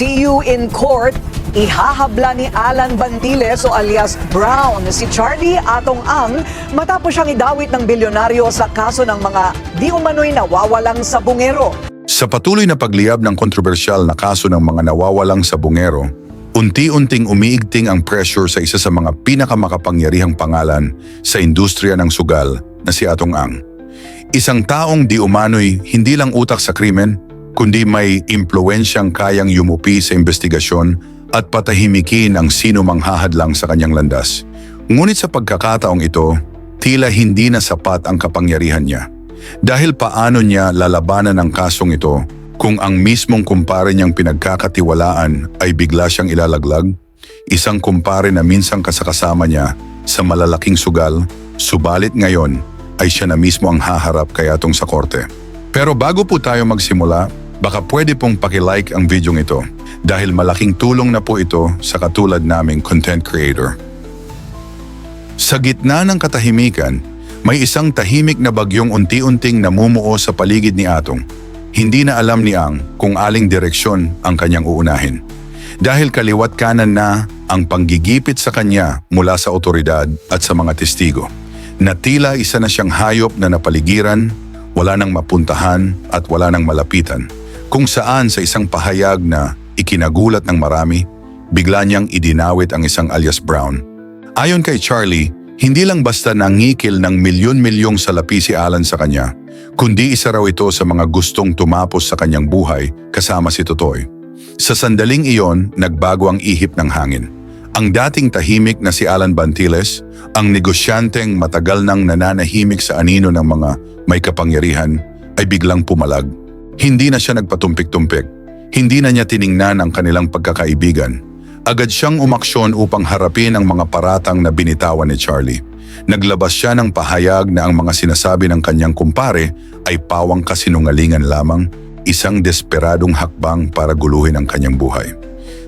See you in court. Ihahabla ni Alan Bantiles o alias Brown si Charlie Atong Ang matapos siyang idawit ng bilyonaryo sa kaso ng mga di umano'y nawawalang sabungero. Sa patuloy na pagliyab ng kontrobersyal na kaso ng mga nawawalang sabungero, unti-unting umiigting ang pressure sa isa sa mga pinakamakapangyarihang pangalan sa industriya ng sugal na si Atong Ang. Isang taong di umano'y hindi lang utak sa krimen, kundi may impluensyang kayang yumupi sa investigasyon at patahimikin ang sino mang hahadlang sa kanyang landas. Ngunit sa pagkakataong ito, tila hindi na sapat ang kapangyarihan niya. Dahil paano niya lalabanan ang kasong ito kung ang mismong kumpare niyang pinagkakatiwalaan ay bigla siyang ilalaglag? Isang kumpare na minsang kasakasama niya sa malalaking sugal, subalit ngayon ay siya na mismo ang haharap kay atong sa korte. Pero bago po tayo magsimula, baka pwede pong pakilike ang video ito dahil malaking tulong na po ito sa katulad naming content creator. Sa gitna ng katahimikan, may isang tahimik na bagyong unti-unting namumuo sa paligid ni Atong. Hindi na alam ni Ang kung aling direksyon ang kanyang uunahin. Dahil kaliwat kanan na ang panggigipit sa kanya mula sa otoridad at sa mga testigo. Na tila isa na siyang hayop na napaligiran, wala nang mapuntahan at wala nang malapitan. Kung saan sa isang pahayag na ikinagulat ng marami, bigla niyang idinawit ang isang alias Brown. Ayon kay Charlie, hindi lang basta nangikil ng milyon-milyong salapi si Alan sa kanya, kundi isa raw ito sa mga gustong tumapos sa kanyang buhay kasama si Totoy. Sa sandaling iyon, nagbago ang ihip ng hangin. Ang dating tahimik na si Alan Bantiles, ang negosyanteng matagal nang nananahimik sa anino ng mga may kapangyarihan, ay biglang pumalag. Hindi na siya nagpatumpik-tumpik. Hindi na niya tiningnan ang kanilang pagkakaibigan. Agad siyang umaksyon upang harapin ang mga paratang na binitawan ni Charlie. Naglabas siya ng pahayag na ang mga sinasabi ng kanyang kumpare ay pawang kasinungalingan lamang, isang desperadong hakbang para guluhin ang kanyang buhay.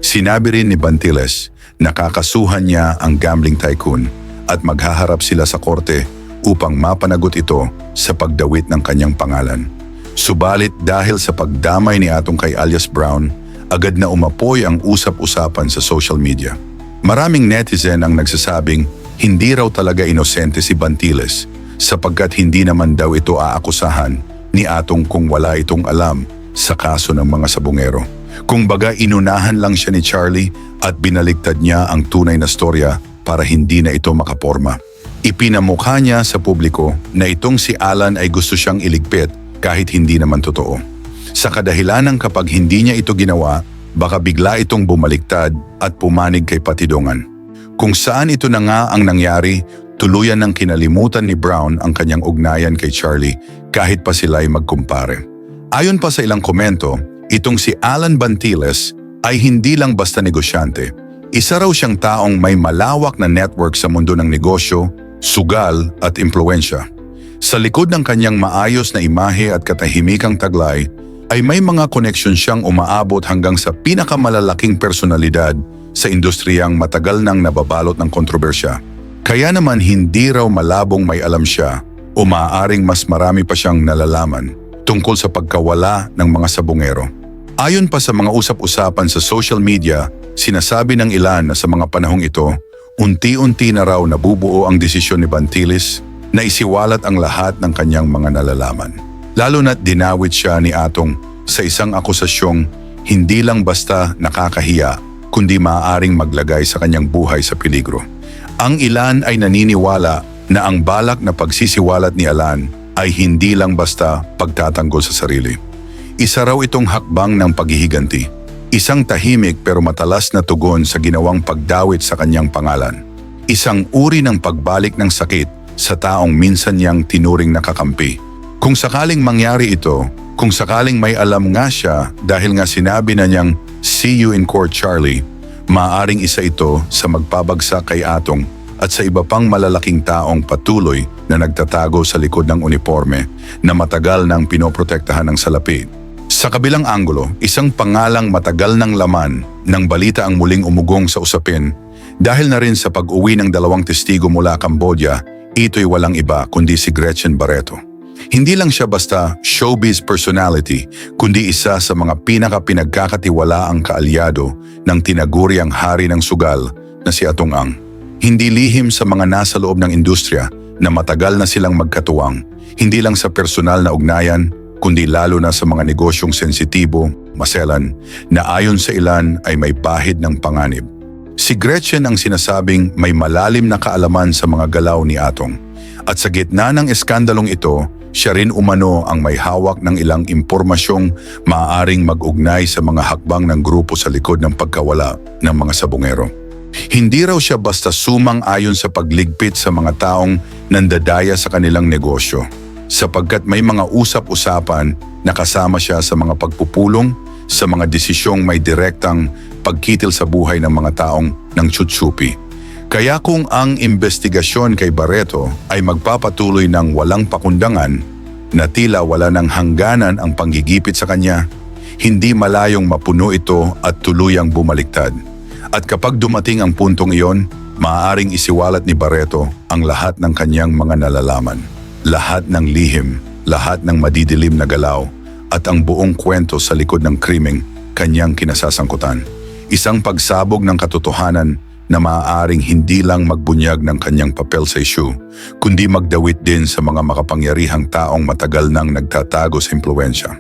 Sinabi rin ni Bantiles na kakasuhan niya ang gambling tycoon at maghaharap sila sa korte upang mapanagot ito sa pagdawit ng kanyang pangalan. Subalit dahil sa pagdamay ni Atong kay alias Brown, agad na umapoy ang usap-usapan sa social media. Maraming netizen ang nagsasabing hindi raw talaga inosente si Bantiles sapagkat hindi naman daw ito aakusahan ni Atong kung wala itong alam sa kaso ng mga sabungero. Kung baga inunahan lang siya ni Charlie at binaligtad niya ang tunay na storya para hindi na ito makaporma. Ipinamukha niya sa publiko na itong si Alan ay gusto siyang iligpit kahit hindi naman totoo. Sa kadahilanang kapag hindi niya ito ginawa, baka bigla itong bumaliktad at pumanig kay Patidongan. Kung saan ito na nga ang nangyari, tuluyan ng kinalimutan ni Brown ang kanyang ugnayan kay Charlie kahit pa sila ay magkumpare. Ayon pa sa ilang komento, itong si Alan Bantiles ay hindi lang basta negosyante. Isa raw siyang taong may malawak na network sa mundo ng negosyo, sugal at impluensya. Sa likod ng kanyang maayos na imahe at katahimikang taglay, ay may mga koneksyon siyang umaabot hanggang sa pinakamalalaking personalidad sa industriyang matagal nang nababalot ng kontrobersya. Kaya naman hindi raw malabong may alam siya o maaaring mas marami pa siyang nalalaman tungkol sa pagkawala ng mga sabungero. Ayon pa sa mga usap-usapan sa social media, sinasabi ng ilan na sa mga panahong ito, unti-unti na raw nabubuo ang desisyon ni Bantilis na isiwalat ang lahat ng kanyang mga nalalaman. Lalo na't dinawit siya ni Atong sa isang akusasyong hindi lang basta nakakahiya, kundi maaaring maglagay sa kanyang buhay sa peligro. Ang ilan ay naniniwala na ang balak na pagsisiwalat ni Alan ay hindi lang basta pagtatanggol sa sarili. Isa raw itong hakbang ng paghihiganti. Isang tahimik pero matalas na tugon sa ginawang pagdawit sa kanyang pangalan. Isang uri ng pagbalik ng sakit sa taong minsan niyang tinuring nakakampi. Kung sakaling mangyari ito, kung sakaling may alam nga siya dahil nga sinabi na niyang see you in court Charlie, maaring isa ito sa magpabagsak kay Atong at sa iba pang malalaking taong patuloy na nagtatago sa likod ng uniforme na matagal nang pinoprotektahan ng salapi. Sa kabilang anggulo, isang pangalang matagal ng laman ng balita ang muling umugong sa usapin dahil na rin sa pag-uwi ng dalawang testigo mula Cambodia, ito'y walang iba kundi si Gretchen Barreto. Hindi lang siya basta showbiz personality, kundi isa sa mga pinaka-pinagkakatiwalaang kaalyado ng tinaguriang hari ng sugal na si Atong Ang. Hindi lihim sa mga nasa loob ng industriya na matagal na silang magkatuwang, hindi lang sa personal na ugnayan, kundi lalo na sa mga negosyong sensitibo, maselan, na ayon sa ilan ay may bahid ng panganib. Si Gretchen ang sinasabing may malalim na kaalaman sa mga galaw ni Atong. At sa gitna ng eskandalong ito, siya rin umano ang may hawak ng ilang impormasyong maaaring mag-ugnay sa mga hakbang ng grupo sa likod ng pagkawala ng mga sabongero. Hindi raw siya basta sumang ayon sa pagligpit sa mga taong nandadaya sa kanilang negosyo, sapagkat may mga usap-usapan na kasama siya sa mga pagpupulong sa mga desisyong may direktang pagkitil sa buhay ng mga taong ng tsutsupi. Kaya kung ang investigasyon kay Barreto ay magpapatuloy ng walang pakundangan, na tila wala ng hangganan ang panggigipit sa kanya, hindi malayong mapuno ito at tuluyang bumaliktad. At kapag dumating ang puntong iyon, maaaring isiwalat ni Barreto ang lahat ng kanyang mga nalalaman. Lahat ng lihim, lahat ng madidilim na galaw, at ang buong kwento sa likod ng krimeng kanyang kinasasangkutan. Isang pagsabog ng katotohanan na maaaring hindi lang magbunyag ng kanyang papel sa issue, kundi magdawit din sa mga makapangyarihang taong matagal nang nagtatago sa impluensya.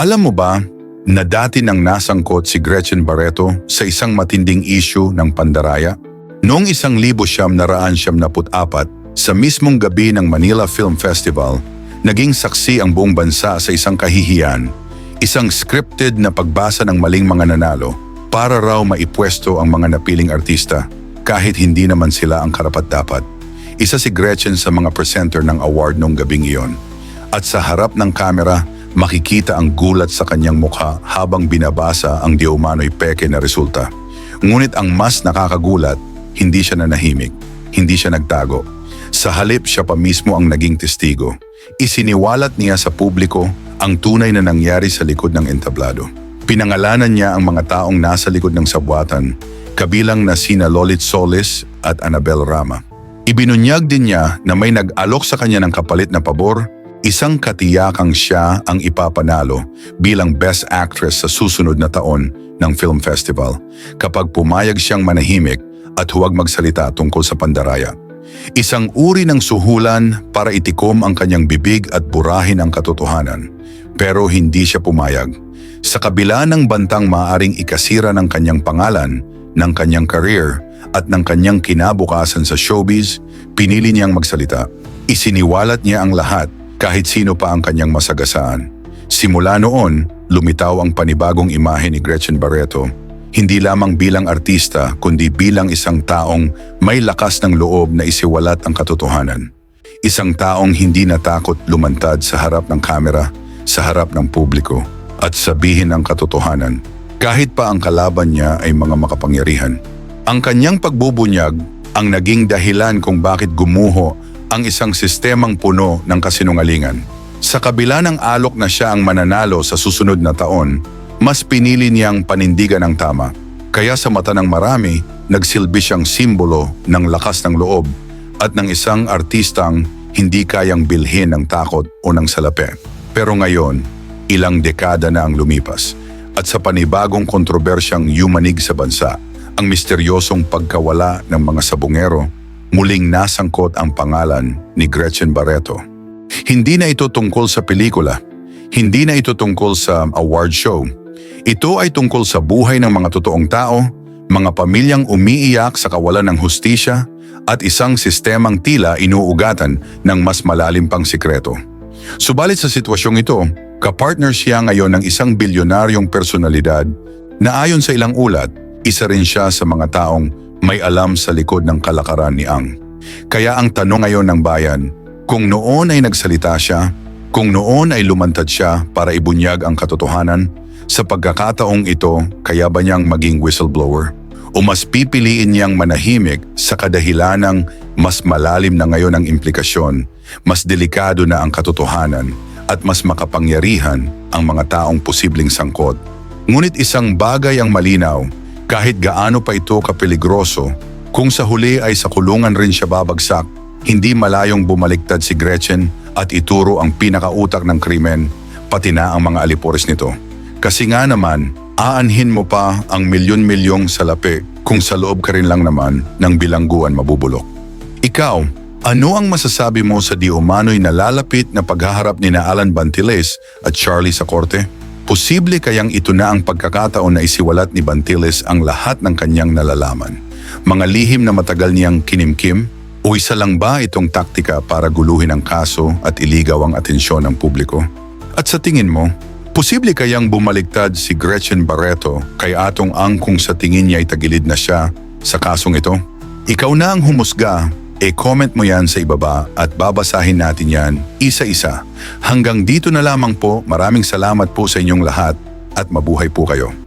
Alam mo ba na dati nang nasangkot si Gretchen Barreto sa isang matinding issue ng pandaraya? Noong isang libo siyam naraan siyam naput apat, sa mismong gabi ng Manila Film Festival, naging saksi ang buong bansa sa isang kahihiyan, isang scripted na pagbasa ng maling mga nanalo para raw maipwesto ang mga napiling artista kahit hindi naman sila ang karapat-dapat. Isa si Gretchen sa mga presenter ng award noong gabing iyon. At sa harap ng kamera, makikita ang gulat sa kanyang mukha habang binabasa ang di umano'y peke na resulta. Ngunit ang mas nakakagulat, hindi siya nanahimik, hindi siya nagtago. Sa halip siya pa mismo ang naging testigo. Isiniwalat niya sa publiko ang tunay na nangyari sa likod ng entablado. Pinangalanan niya ang mga taong nasa likod ng sabwatan, kabilang na sina Lolit Solis at Annabel Rama. Ibinunyag din niya na may nag-alok sa kanya ng kapalit na pabor, isang katiyakang siya ang ipapanalo bilang Best Actress sa susunod na taon ng Film Festival kapag pumayag siyang manahimik at huwag magsalita tungkol sa pandaraya. Isang uri ng suhulan para itikom ang kanyang bibig at burahin ang katotohanan. Pero hindi siya pumayag. Sa kabila ng bantang maaring ikasira ng kanyang pangalan, ng kanyang career, at ng kanyang kinabukasan sa showbiz, pinili niyang magsalita. Isiniwalat niya ang lahat kahit sino pa ang kanyang masagasaan. Simula noon, lumitaw ang panibagong imahe ni Gretchen Barreto, hindi lamang bilang artista kundi bilang isang taong may lakas ng loob na isiwalat ang katotohanan. Isang taong hindi natakot lumantad sa harap ng kamera, sa harap ng publiko, at sabihin ang katotohanan, kahit pa ang kalaban niya ay mga makapangyarihan. Ang kanyang pagbubunyag ang naging dahilan kung bakit gumuho ang isang sistemang puno ng kasinungalingan. Sa kabila ng alok na siya ang mananalo sa susunod na taon, mas pinili niyang panindigan ng tama. Kaya sa mata ng marami, nagsilbi siyang simbolo ng lakas ng loob at ng isang artistang hindi kayang bilhin ng takot o ng salapi. Pero ngayon, ilang dekada na ang lumipas at sa panibagong kontrobersyang yumanig sa bansa, ang misteryosong pagkawala ng mga sabungero, muling nasangkot ang pangalan ni Gretchen Barreto. Hindi na ito tungkol sa pelikula, hindi na ito tungkol sa award show. Ito ay tungkol sa buhay ng mga totoong tao, mga pamilyang umiiyak sa kawalan ng hustisya, at isang sistemang tila inuugatan ng mas malalim pang sikreto. Subalit sa sitwasyong ito, kapartner siya ngayon ng isang bilyonaryong personalidad na ayon sa ilang ulat, isa rin siya sa mga taong may alam sa likod ng kalakaran ni Ang. Kaya ang tanong ngayon ng bayan, kung noon ay nagsalita siya, kung noon ay lumantad siya para ibunyag ang katotohanan, sa pagkakataong ito, kaya ba niyang maging whistleblower? O mas pipiliin niyang manahimik sa kadahilanang mas malalim na ngayon ang implikasyon, mas delikado na ang katotohanan, at mas makapangyarihan ang mga taong posibleng sangkot. Ngunit isang bagay ang malinaw, kahit gaano pa ito kapeligroso, kung sa huli ay sa kulungan rin siya babagsak, hindi malayong bumaliktad si Gretchen at ituro ang pinakautak ng krimen, pati na ang mga alipores nito. Kasi nga naman, aanhin mo pa ang milyon-milyong salapi kung sa loob ka rin lang naman ng bilangguan mabubulok. Ikaw, ano ang masasabi mo sa di umano'y nalalapit na paghaharap ni na Alan Bantiles at Charlie sa korte? Posible kayang ito na ang pagkakataon na isiwalat ni Bantiles ang lahat ng kanyang nalalaman? Mga lihim na matagal niyang kinimkim? O isa lang ba itong taktika para guluhin ang kaso at iligaw ang atensyon ng publiko? At sa tingin mo, posible kayang bumaligtad si Gretchen Barreto kay Atong Ang kung sa tingin niya ay tagilid na siya sa kasong ito? Ikaw na ang humusga, e-comment mo yan sa ibaba at babasahin natin yan isa-isa. Hanggang dito na lamang po, maraming salamat po sa inyong lahat at mabuhay po kayo.